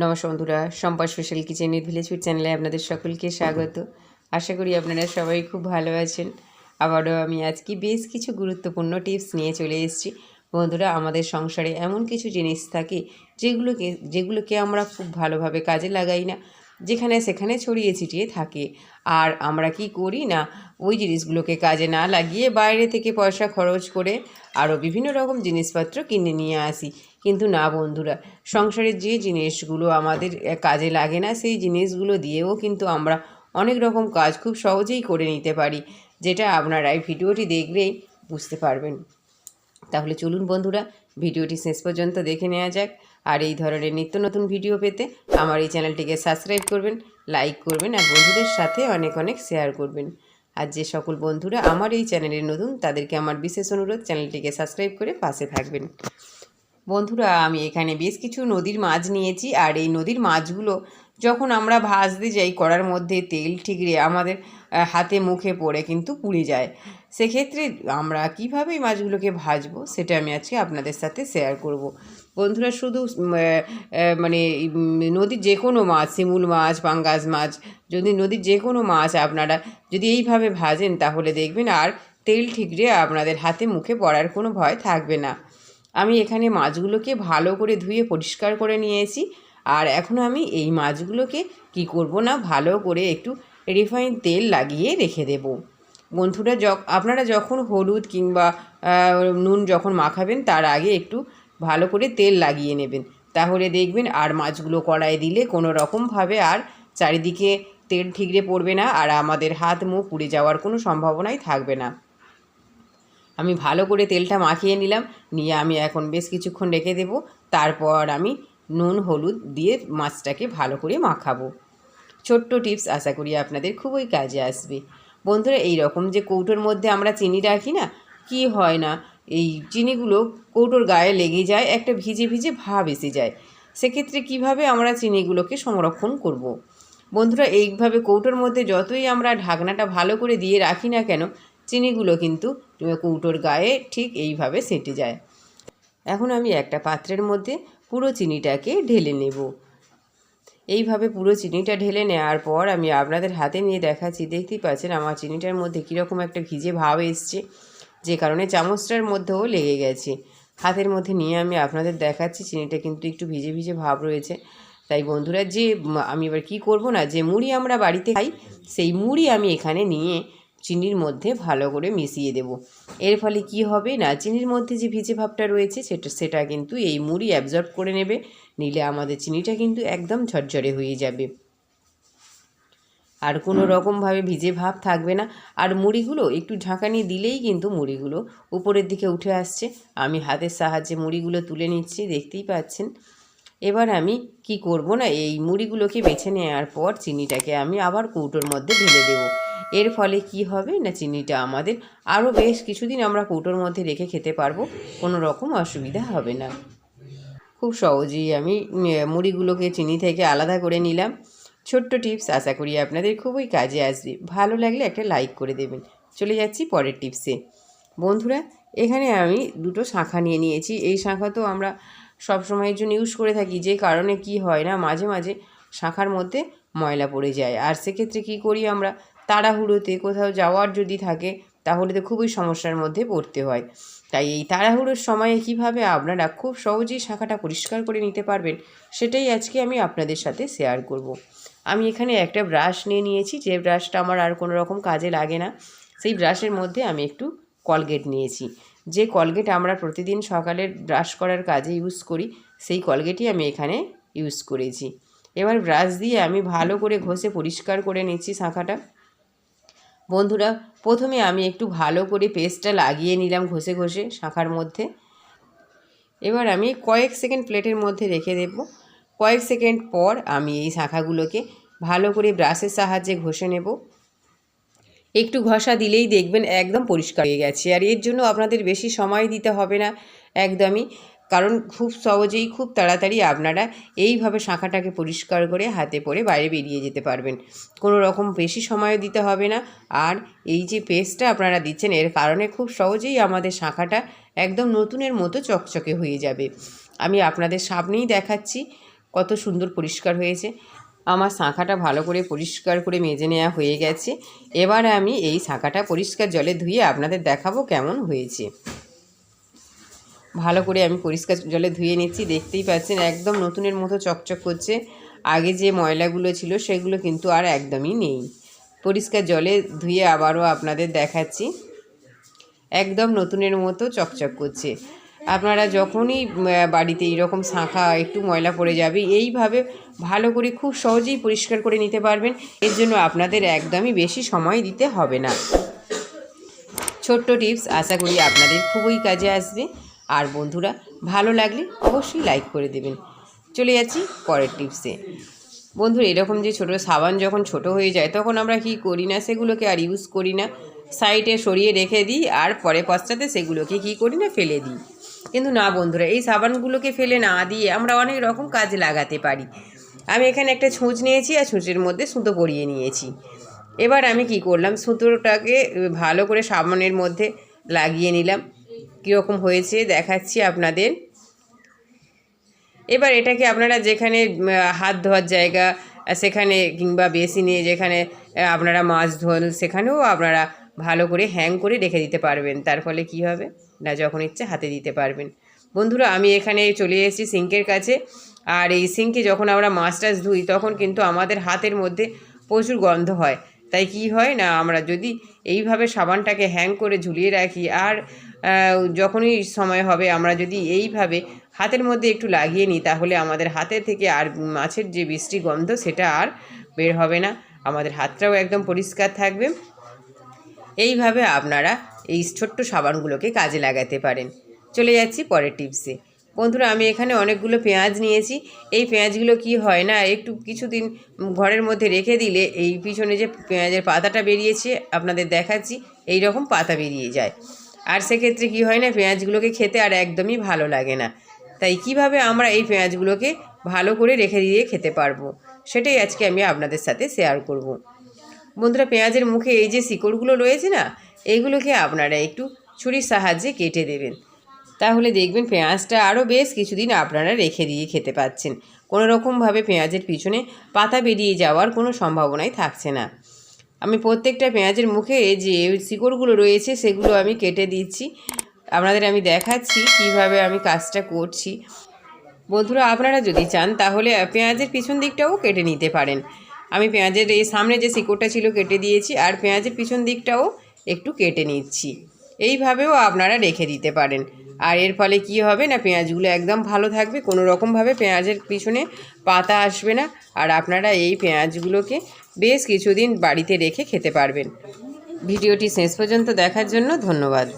নমস্কার বন্ধুরা Sampa special kitchen কিচেনের ভিলেজ ফুড চ্যানেলে আপনাদের সকলকে স্বাগত। আশা করি আপনারা সবাই খুব ভালো আছেন। আবারও আমি আজকে বেশ কিছু গুরুত্বপূর্ণ টিপস নিয়ে চলে এসেছি। বন্ধুরা, আমাদের সংসারে এমন কিছু জিনিস থাকে যেগুলোকে যেগুলোকে আমরা খুব ভালোভাবে কাজে লাগাই না, যেখানে সেখানে ছড়িয়ে ছিটিয়ে থাকে। আর আমরা কি করি না, ওই জিনিসগুলোকে কাজে না লাগিয়ে বাইরে থেকে পয়সা খরচ করে আরও বিভিন্ন রকম জিনিসপত্র কিনে নিয়ে আসি। কিন্তু না, বন্ধুরা। সংসারের যে জিনিসগুলো আমাদের কাজে লাগে না, সেই জিনিসগুলো দিয়েও কিন্তু আমরা অনেক রকম কাজ খুব সহজেই করে নিতে পারি, যেটা আপনারা এই ভিডিওটি দেখলেই বুঝতে পারবেন। তাহলে চলুন বন্ধুরা, ভিডিওটি শেষ পর্যন্ত দেখে নেওয়া যাক। আর এই ধরনের নিত্য নতুন ভিডিও পেতে আমার এই চ্যানেলটিকে সাবস্ক্রাইব করবেন, লাইক করবেন আর বন্ধুদের সাথে অনেক অনেক শেয়ার করবেন। আর যে সকল বন্ধুরা আমার এই চ্যানেলের নতুন, তাদেরকে আমার বিশেষ অনুরোধ, চ্যানেলটিকে সাবস্ক্রাইব করে পাশে থাকবেন। বন্ধুরা, আমি এখানে বেশ কিছু নদীর মাছ নিয়েছি, আর এই নদীর মাছগুলো যখন আমরা ভাজতে যাই কড়ার মধ্যে, তেল ঠিকরে আমাদের হাতে মুখে পড়ে কিন্তু পুড়ে যায়। সেক্ষেত্রে আমরা কীভাবে এই মাছগুলোকে ভাজবো, সেটা আমি আজকে আপনাদের সাথে শেয়ার করব। বন্ধুরা, শুধু মানে নদীর যে কোনো মাছ, শিমুল মাছ, পাঙ্গাস মাছ, যদি নদীর যে কোনো মাছ আপনারা যদি এইভাবে ভাজেন, তাহলে দেখবেন আর তেল ঠিকরে আপনাদের হাতে মুখে পড়ার কোনো ভয় থাকবে না। আমি এখানে মাছগুলোকে ভালো করে ধুয়ে পরিষ্কার করে নিয়েছি। আর এখন আমি এই মাছগুলোকে কি করব না, ভালো করে একটু রিফাইন তেল লাগিয়ে রেখে দেব। বন্ধুরা য আপনারা যখন হলুদ কিংবা নুন যখন মাখাবেন, তার আগে একটু ভালো করে তেল লাগিয়ে নেবেন। তাহলে দেখবেন আর মাছগুলো কড়াই দিলে কোনো রকমভাবে আর চারিদিকে তেল ঠিকরে পড়বে না, আর আমাদের হাত মুখ পুড়ে যাওয়ার কোনো সম্ভাবনাই থাকবে না। আমি ভালো করে তেলটা মাখিয়ে নিলাম, নিয়ে আমি এখন বেশ কিছুক্ষণ রেখে দেবো। তারপর আমি নুন, হলুদ দিয়ে মাছটাকে ভালো করে মাখাবো। ছোট্ট টিপস আশা করি আপনাদের খুবই কাজে আসবে। বন্ধুরা এই রকম যে কৌটোর মধ্যে আমরা চিনি রাখি না, কি হয় না, এই চিনিগুলো কৌটোর গায়ে লেগে যায়, একটা ভিজে ভিজে ভাব এসে যায়। সেক্ষেত্রে কীভাবে আমরা চিনিগুলোকে সংরক্ষণ করব। বন্ধুরা, এইভাবে কৌটোর মধ্যে যতই আমরা ঢাকনাটা ভালো করে দিয়ে রাখি না কেন চিনিগুলো কিন্তু কৌটোর গায়ে ঠিক এইভাবে সেঁটে যায়। এখন আমি একটা পাত্রের মধ্যে পুরো চিনিটাকে ঢেলে নেব। এইভাবে পুরো চিনিটা ঢেলে নেওয়ার পর আমি আপনাদের হাতে নিয়ে দেখাচ্ছি, দেখতেই পাচ্ছেন আমার চিনিটার মধ্যে কীরকম একটা ভিজে ভাব এসছে, যে কারণে চামচটার মধ্যেও লেগে গেছে। হাতের মধ্যে নিয়ে আমি আপনাদের দেখাচ্ছি, চিনিটা কিন্তু একটু ভিজে ভিজে ভাব রয়েছে। তাই বন্ধুরা, যে আমি এবার কি করব না, যে মুড়ি আমরা বাড়িতে খাই, সেই মুড়ি আমি এখানে নিয়ে চিনির মধ্যে ভালো করে মিশিয়ে দেব। এর ফলে কি হবে না চিনির মধ্যে যে ভিজে ভাবটা রয়েছে সেটা সেটা কিন্তু এই মুড়ি অ্যাবজর্ব করে নেবে নিলে আমাদের চিনিটা কিন্তু একদম ঝরঝরে হয়ে যাবে। আর কোনো রকমভাবে ভিজে ভাব থাকবে না। আর মুড়িগুলো একটু ঢাকানি দিলেই কিন্তু মুড়িগুলো উপরের দিকে উঠে আসছে। আমি হাতের সাহায্যে মুড়িগুলো তুলে নিচ্ছি দেখতেই পাচ্ছেন। এবার আমি কি করব না এই মুড়িগুলোকে বেছে নেওয়ার পর চিনিটাকে আমি আবার কৌটোর মধ্যে ঢেলে দেব। এর ফলে কি হবে না চিনিটা আমাদের? আরও বেশ কিছুদিন আমরা কৌটোর মধ্যে রেখে খেতে পারব, কোনো রকম অসুবিধা হবে না। খুব সহজেই আমি মুড়িগুলোকে চিনি থেকে আলাদা করে নিলাম। ছোট্ট টিপস আশা করি আপনাদের খুবই কাজে আসবে। ভালো লাগলে একটা লাইক করে দেবেন। চলে যাচ্ছি পরের টিপসে। বন্ধুরা, এখানে আমি দুটো শাঁখা নিয়ে নিয়েছি। এই শাঁখা তো আমরা সব সময়ের জন্য ইউজ করে থাকি। যে কারণে কি হয় না, মাঝে মাঝে শাঁখার মধ্যে ময়লা পড়ে যায়। আর সেক্ষেত্রে কি করি আমরা? তাড়াহুড়োতে কোথাও যাওয়ার যদি থাকে, তাহলে তো খুবই সমস্যার মধ্যে পড়তে হয়। তাই এই তাড়াহুড়োর সময়ে কীভাবে আপনারা খুব সহজেই শাখাটা পরিষ্কার করে নিতে পারবেন, সেটাই আজকে আমি আপনাদের সাথে শেয়ার করব। আমি এখানে একটা ব্রাশ নিয়ে নিয়েছি, যে ব্রাশটা আমার আর কোনো রকম কাজে লাগে না, সেই ব্রাশের মধ্যে আমি একটু কলগেট নিয়েছি। যে কলগেট আমরা প্রতিদিন সকালে ব্রাশ করার কাজে ইউজ করি, সেই কলগেটই আমি এখানে ইউজ করেছি। এবার ব্রাশ দিয়ে আমি ভালো করে ঘষে পরিষ্কার করে নিচ্ছি শাঁখাটা। বন্ধুরা, প্রথমে আমি একটু ভালো করে পেস্টটা লাগিয়ে নিলাম ঘষে ঘষে শাঁখার মধ্যে। এবার আমি কয়েক সেকেন্ড প্লেটের মধ্যে রেখে দেব। কয়েক সেকেন্ড পর আমি এই শাঁখাগুলোকে ভালো করে ব্রাশের সাহায্যে ঘষে নেব। একটু ঘষা দিলেই দেখবেন একদম পরিষ্কার হয়ে গেছে। আর এর জন্য আপনাদের বেশি সময় দিতে হবে না। একদমই কারণ খুব সহজেই, খুব তাড়াতাড়ি আপনারা এইভাবে শাঁখাটাকে পরিষ্কার করে হাতে পরে বাইরে বেরিয়ে যেতে পারবেন। কোনো রকম বেশি সময় দিতে হবে না। আর এই যে পেস্টটা আপনারা দিচ্ছেন, এর কারণে খুব সহজেই আমাদের শাঁখাটা একদম নতুনের মতো চকচকে হয়ে যাবে। আমি আপনাদের সামনেই দেখাচ্ছি কত সুন্দর পরিষ্কার হয়েছে। আমার শাঁখাটা ভালো করে পরিষ্কার করে মেজে নেওয়া হয়ে গেছে। এবার আমি এই শাঁখাটা পরিষ্কার জলে ধুয়ে আপনাদের দেখাবো কেমন হয়েছে। ভালো করে আমি পরিষ্কার জলে ধুয়ে নিচ্ছি, দেখতেই পাচ্ছেন একদম নতুনের মতো চকচক করছে। আগে যে ময়লাগুলো ছিল সেগুলো কিন্তু আর একদমই নেই। পরিষ্কার জলে ধুয়ে আবারও আপনাদের দেখাচ্ছি। একদম নতুনের মতো চকচক করছে। আপনারা যখনই বাড়িতে এইরকম শাঁখা, একটু ময়লা পড়ে যাবে, এইভাবে ভালো করে খুব সহজেই পরিষ্কার করে নিতে পারবেন। এর জন্য আপনাদের একদমই বেশি সময় দিতে হবে না। ছোট্ট টিপস আশা করি আপনাদের খুবই কাজে আসবে। আর বন্ধুরা, ভালো লাগলে অবশ্যই লাইক করে দেবেন। চলে যাচ্ছি পরের টিপসে বন্ধুরা, এরকম যে ছোটো সাবান যখন ছোট হয়ে যায়, তখন আমরা কি করি না, সেগুলোকে আর ইউজ করি না। সাইডে সরিয়ে রেখে দিই, আর পরে পশ্চাতে সেগুলোকে কি করি না, ফেলে দিই। কিন্তু না বন্ধুরা, এই সাবানগুলোকে ফেলে না দিয়ে আমরা অনেক রকম কাজে লাগাতে পারি। আমি এখানে একটা ছুঁচ নিয়েছি, আর ছুঁচের মধ্যে সুতো পরিয়ে নিয়েছি। এবার আমি কি করলাম, সুতোটাকে ভালো করে সাবানের মধ্যে লাগিয়ে নিলাম। কীরকম হয়েছে দেখাচ্ছি আপনাদের। এবার এটাকে আপনারা যেখানে হাত ধোয়ার জায়গা, সেখানে কিংবা বেসিনে যেখানে আপনারা মাছ ধোন সেখানেও আপনারা ভালো করে হ্যাং করে রেখে দিতে পারবেন। তার ফলে কি হবে? না, যখন ইচ্ছে হাতে দিতে পারবেন। বন্ধুরা, আমি এখানে চলে এসেছি সিঙ্কের কাছে। আর এই সিঙ্কে যখন আমরা মাছ টাছ ধুই, তখন কিন্তু আমাদের হাতের মধ্যে প্রচুর গন্ধ হয়। তাই কি হয় না, আমরা যদি এইভাবে সাবানটাকে হ্যাং করে ঝুলিয়ে রাখি, আর যখনই সময় হবে, আমরা যদি এইভাবে হাতের মধ্যে একটু লাগিয়ে নিই, তাহলে আমাদের হাতে থেকে আর মাছের যে বৃষ্টি গন্ধ, সেটা আর বের হবে না। আমাদের হাতটাও একদম পরিষ্কার থাকবে। এইভাবে আপনারা এই ছোট্ট সাবানগুলোকে কাজে লাগাতে পারেন। চলে যাচ্ছি পরের টিপসে। বন্ধুরা, আমি এখানে অনেকগুলো পেঁয়াজ নিয়েছি। এই পেঁয়াজগুলো কি হয় না, একটু কিছুদিন ঘরের মধ্যে রেখে দিলে এই পিছনে যে পেঁয়াজের পাতাটা বেরিয়েছে, আপনাদের দেখাচ্ছি এই রকম পাতা বেরিয়ে যায়। আর সেক্ষেত্রে কি হয় না, পেঁয়াজগুলোকে খেতে আর একদমই ভালো লাগে না। তাই কীভাবে আমরা এই পেঁয়াজগুলোকে ভালো করে রেখে দিয়ে খেতে পারব, সেটাই আজকে আমি আপনাদের সাথে শেয়ার করব। বন্ধুরা, পেঁয়াজের মুখে এই যে শিকড়গুলো রয়েছে না এইগুলোকে আপনারা একটু ছুরির সাহায্যে কেটে দেবেন। তাহলে দেখবেন পেঁয়াজটা আরও বেশ কিছুদিন আপনারা রেখে দিয়ে খেতে পাচ্ছেন। কোনো রকমভাবে পেঁয়াজের পিছনে পাতা বেরিয়ে যাওয়ার কোনো সম্ভাবনাই থাকছে না। আমি প্রত্যেকটা পেঁয়াজের মুখে যে শিকড়গুলো রয়েছে সেগুলো আমি কেটে দিচ্ছি। আপনাদের আমি দেখাচ্ছি কীভাবে আমি কাজটা করছি। বন্ধুরা, আপনারা যদি চান তাহলে পেঁয়াজের পিছন দিকটাও কেটে নিতে পারেন। আমি পেঁয়াজের এই সামনে যে শিকড়টা ছিল কেটে দিয়েছি, আর পেঁয়াজের পিছন দিকটাও একটু কেটে নিচ্ছি। এইভাবেও আপনারা রেখে দিতে পারেন। আর এর ফলে কি হবে না, পেঁয়াজগুলো একদম ভালো থাকবে, কোনো রকমভাবে পেঁয়াজের পিছনে পাতা আসবে না। আর আপনারা এই পেঁয়াজগুলোকে বেশ কিছুদিন বাড়িতে রেখে খেতে পারবেন। ভিডিওটি শেষ পর্যন্ত দেখার জন্য ধন্যবাদ।